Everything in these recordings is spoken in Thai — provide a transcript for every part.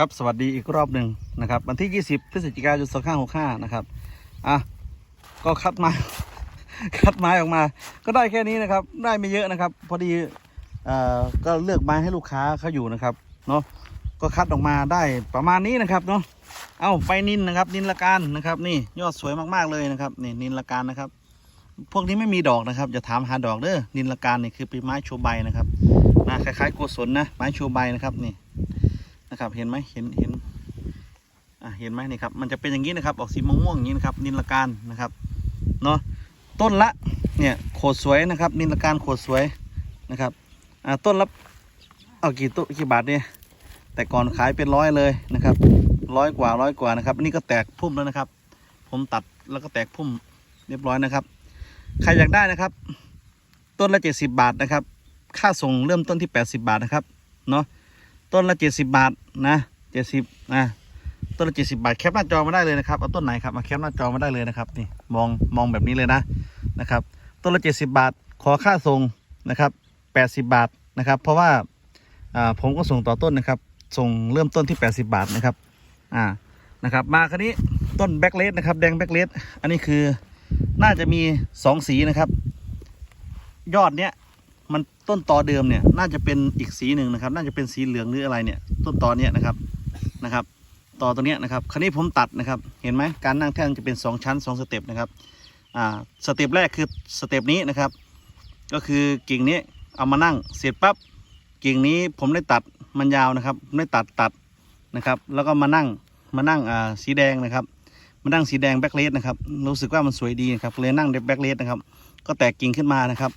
ครับสวัสดีอีกรอบหนึ่งนะครับ วันที่ 20 พฤศจิกายน2565 นะครับอะก็คัดไม้ คัดไม้ออกมา ก็ได้แค่นี้นะครับ ได้ไม่เยอะนะครับ พอดีเอ่อก็เลือกไม้ให้ลูกค้าเขาอยู่นะครับเนาะก็คัดออกมาได้ประมาณนี้นะครับเนาะเอาไปนินนะครับ นินละการนะครับ นี่ยอดสวยมากๆเลยนะครับนี่นินละการนะครับ พวกนี้ไม่มีดอกนะครับอย่าถามหาดอกเด้อนินละการนี่คือเป็นไม้โชว์ใบนะครับนะคล้ายๆโกศลนะไม้โชว์ใบนะครับนี่ นะครับเห็นไหมเห็นเห็นอะเห็นไหมนี่ครับมันจะเป็นอย่างนี้นะครับ ออกสีม่วงๆอย่างนี้นะครับ นิลการนะครับเนาะต้นละเนี่ยโขดสวยนะครับ นิลการโขดสวยนะครับอ่าต้นละเอากี่ตุกี่บาทเนี่ยแต่ก่อนขายเป็นร้อยเลยนะครับร้อยกว่าร้อยกว่านะครับอันนี่ก็แตกพุ่มแล้วนะครับ ผมตัดแล้วก็แตกพุ่มเรียบร้อยนะครับ ใครอยากได้นะครับ ต้นละเจ็ดสิบบาทนะครับ ค่าส่งเริ่มต้นที่แปดสิบบาทนะครับเนาะ ต้นละเจ็ดสิบาทนะเจ็ดสิบนะต้นละเจ็ดสิบาทแคปหน้าจอมาได้เลยนะครับเอาต้นไหนครับมาแคปหน้าจอมาได้เลยนะครับนี่มองมองแบบนี้เลยนะนะครับต้นละเจ็ดสิบาท ขอค่าส่งนะครับแปดสิบาทนะครับ เพราะว่าอ่าผมก็ส่งต่อต้นนะครับส่งเริ่มต้นที่แปดสิบาทนะครับอ่านะครับ มาคันนี้ต้นแบ็กเลสนะครับแดงแบ็กเลสอันนี้คือน่าจะมีสองสีนะครับ ยอดเนี้ย มันต้นตอเดิมเนี่ยน่าจะเป็นอีกสีหนึ่งนะครับ น่าจะเป็นสีเหลืองหรืออะไรเนี่ยต้นตอเนี้ยนะครับนะครับตอตัวเนี้ยนะครับคราวนี้ผมตัดนะครับ เห็นไหมการนั่งแท่นจะเป็นสองชั้นสองสเต็ปนะครับอ่าสเต็ปแรกคือสเต็ปนี้นะครับ ก็คือกิ่งนี้เอามานั่งเสร็จปั๊บกิ่งนี้ผมได้ตัดมันยาวนะครับผมได้ตัดตัดนะครับ แล้วก็มานั่งมานั่งอ่าสีแดงนะครับมานั่งสีแดงแบ็คเลสนะครับรู้สึกว่ามันสวยดีนะครับเลยนั่งแบ็คเลสนะครับ ก็แตกกิ่งขึ้นมานะครับ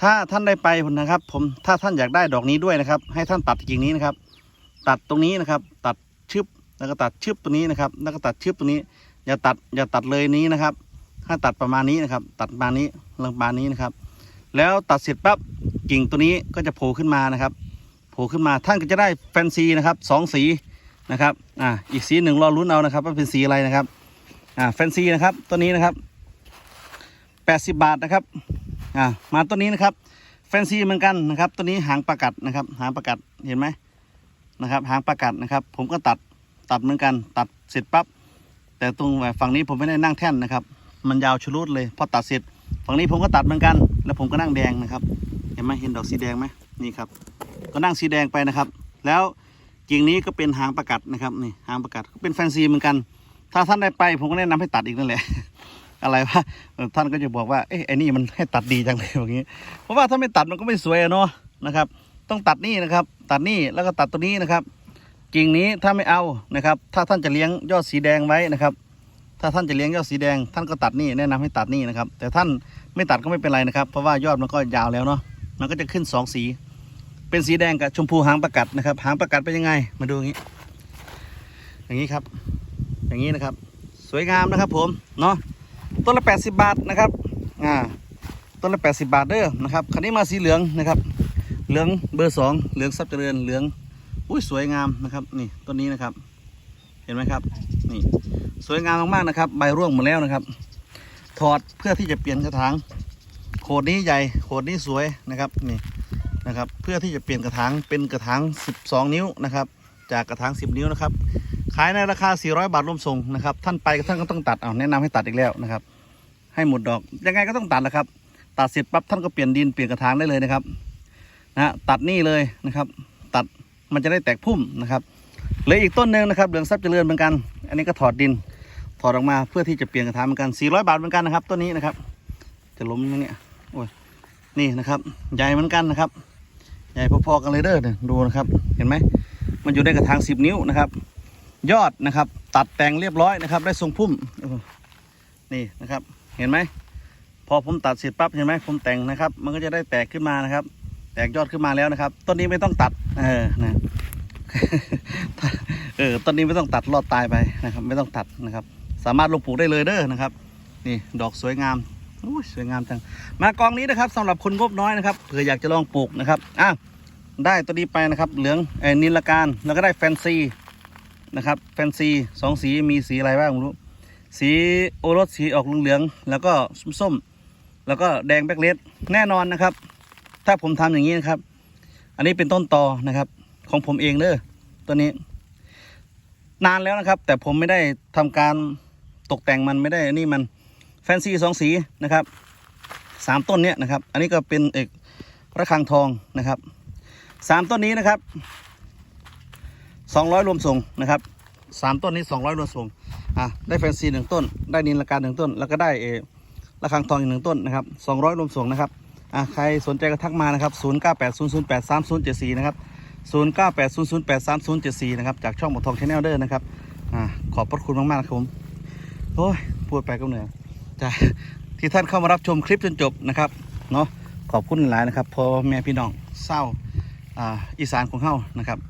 ถ้าท่านได้ไปนะครับ ผมถ้าท่านอยากได้ดอกนี้ด้วยนะครับ ให้ท่านตัดกิ่งนี้นะครับ ตัดตรงนี้นะครับ ตัดชึบแล้วก็ตัดชึบตัวนี้นะครับ แล้วก็ตัดชึบตัวนี้ อย่าตัดอย่าตัดเลยนี้นะครับ ถ้าตัดประมาณนี้นะครับ ตัดประมาณนี้ลงประมาณนี้นะครับ แล้วตัดเสร็จปั๊บกิ่งตัวนี้ก็จะโผล่ขึ้นมานะครับ โผล่ขึ้นมาท่านก็จะได้แฟนซีนะครับสองสีนะครับอ่าอีกสีหนึ่งรอลุ้นเอานะครับว่าเป็นสีอะไรนะครับอ่าแฟนซีนะครับตัวนี้นะครับแปดสิบบาทนะครับ อ่ามาตัวนี้นะครับแฟนซีเหมือนกันนะครับตัวนี้หางประกัดนะครับ หางประกัดเห็นไหมนะครับ หางประกัดนะครับ ผมก็ตัดตัดเหมือนกัน ตัดเสร็จปั๊บแต่ตรงฝั่งนี้ผมไม่ได้นั่งแท่นนะครับ มันยาวชลุดเลยพอตัดเสร็จ ฝั่งนี้ผมก็ตัดเหมือนกัน แล้วผมก็นั่งแดงนะครับ เห็นไหมเห็นดอกสีแดงไหมนี่ครับ ก็นั่งสีแดงไปนะครับ แล้วกิ่งนี้ก็เป็นหางประกัดนะครับนี่หางประกัดก็เป็นแฟนซีเหมือนกัน ถ้าท่านได้ไปผมก็แนะนำให้ตัดอีกนั่นแหละ อะไรวะท่านก็จะบอกว่าเอ้ไอ้นี่มันให้ตัดดีจังเลยอย่างนี้ เพราะว่าถ้าไม่ตัดมันก็ไม่สวยเนาะนะครับ ต้องตัดนี่นะครับ ตัดนี่แล้วก็ตัดตัวนี้นะครับ กิ่งนี้ถ้าไม่เอานะครับ ถ้าท่านจะเลี้ยงยอดสีแดงไว้นะครับ ถ้าท่านจะเลี้ยงยอดสีแดง ท่านก็ตัดนี่แนะนำให้ตัดนี่นะครับ แต่ท่านไม่ตัดก็ไม่เป็นไรนะครับ เพราะว่ายอดมันก็ยาวแล้วเนาะมันก็จะขึ้นสองสี เป็นสีแดงกับชมพูหางประกัดนะครับ หางประกัดเป็นยังไง มาดูอย่างนี้ อย่างนี้ครับ อย่างนี้นะครับ สวยงามนะครับผม เนาะ ต้นละ 80 บาทนะครับอ่าต้นละ 80 บาทเด้อนะครับคันนี้มาสีเหลืองนะครับ เหลืองเบอร์สองเหลืองซับเจริญเหลืองอุ้ยสวยงามนะครับนี่ต้นนี้นะครับ เห็นไหมครับนี่สวยงามมากๆนะครับ ใบร่วงหมดแล้วนะครับ ถอดเพื่อที่จะเปลี่ยนกระถางโขดนี้ใหญ่โขดนี้สวยนะครับนี่นะครับ เพื่อที่จะเปลี่ยนกระถางเป็นกระถาง 12 นิ้วนะครับ จากกระถาง 10 นิ้วนะครับายในราคา 400 บาทรวมส่งนะครับ ท่านไปท่านก็ต้องตัดเอาแนะนำให้ตัดอีกแล้วนะครับ ให้หมดดอก ยังไงก็ต้องตัดนะครับ ตัดเสร็จปั๊บท่านก็เปลี่ยนดินเปลี่ยนกระถางได้เลยนะครับนะตัดนี่เลยนะครับ ตัดมันจะได้แตกพุ่มนะครับเหลืออีกต้นหนึ่งนะครับเหลืองทรัพย์เจริญเหมือนกัน อันนี้ก็ถอดดิน ถอดออกมาเพื่อที่จะเปลี่ยนกระถางเหมือนกัน 400 บาทเหมือนกันนะครับต้นนี้นะครับ จะล้มเนี่ยโอ้ยนี่นะครับใหญ่เหมือนกันนะครับ ใหญ่พอๆกันเลยเด้อเนี่ยดูนะครับ เห็นไหมมันอยู่ในกระถาง 10 นิ้วนะครับ ยอดนะครับ ตัดแต่งเรียบร้อยนะครับ ได้ทรงพุ่มนี่นะครับ เห็นไหมพอผมตัดเสร็จปั๊บเห็นไหมผมแต่งนะครับ มันก็จะได้แตกขึ้นมานะครับ แตกยอดขึ้นมาแล้วนะครับต้นนี้ไม่ต้องตัด เออนะเออต้นนี้ไม่ต้องตัดรอดตายไปนะครับ ไม่ต้องตัดนะครับ สามารถลงปลูกได้เลยเด้อนะครับ นี่ดอกสวยงามสวยงามจัง มากองนี้นะครับสำหรับคนงบน้อยนะครับเผื่ออยากจะลองปลูกนะครับอะได้ตัวนี้ไปนะครับ เหลืองเอ่อนิลการแล้วก็ได้แฟนซี นะครับแฟนซีสองสีมีสีอะไรบ้างไม่รู้ สีโอรสสีออกเหลืองๆแล้วก็ส้มๆแล้วก็แดงแบล็คเลสแน่นอนนะครับ ถ้าผมทำอย่างนี้นะครับ อันนี้เป็นต้นตอนะครับ ของผมเองเด้อตัวนี้ นานแล้วนะครับ แต่ผมไม่ได้ทำการตกแต่งมันไม่ได้อันนี่มันแฟนซีสองสีนะครับสามต้นเนี้ยนะครับ อันนี้ก็เป็นเอกระฆังทองนะครับสามต้นนี้นะครับ สองร้อยรวมส่งนะครับสามต้นนี้สองร้อยรวมส่งอะได้แฟนซีหนึ่งต้น ได้นินละการหนึ่งต้น แล้วก็ได้เอระฆังทองอีกหนึ่งต้นนะครับสองร้อยรวมส่งนะครับอะใครสนใจก็ทักมานะครับศูนย์เก้าแปดศูนย์ศูนย์แปดสามศูนย์เจ็ดสี่นะครับ0 9 8 0 0 8 3 0 7 4นะครับจากช่องบททองชาแนลเดอร์นะครับอ่าขอบพระคุณมากๆนะครับผมโอ้ยพูดไปก็เหนื่อยจ้ะที่ท่านเข้ามารับชมคลิปจนจบนะครับเนาะขอบคุณหลายนะครับพ่อแม่พี่น้องเศร้าอ่าอีสานของเฮานะครับ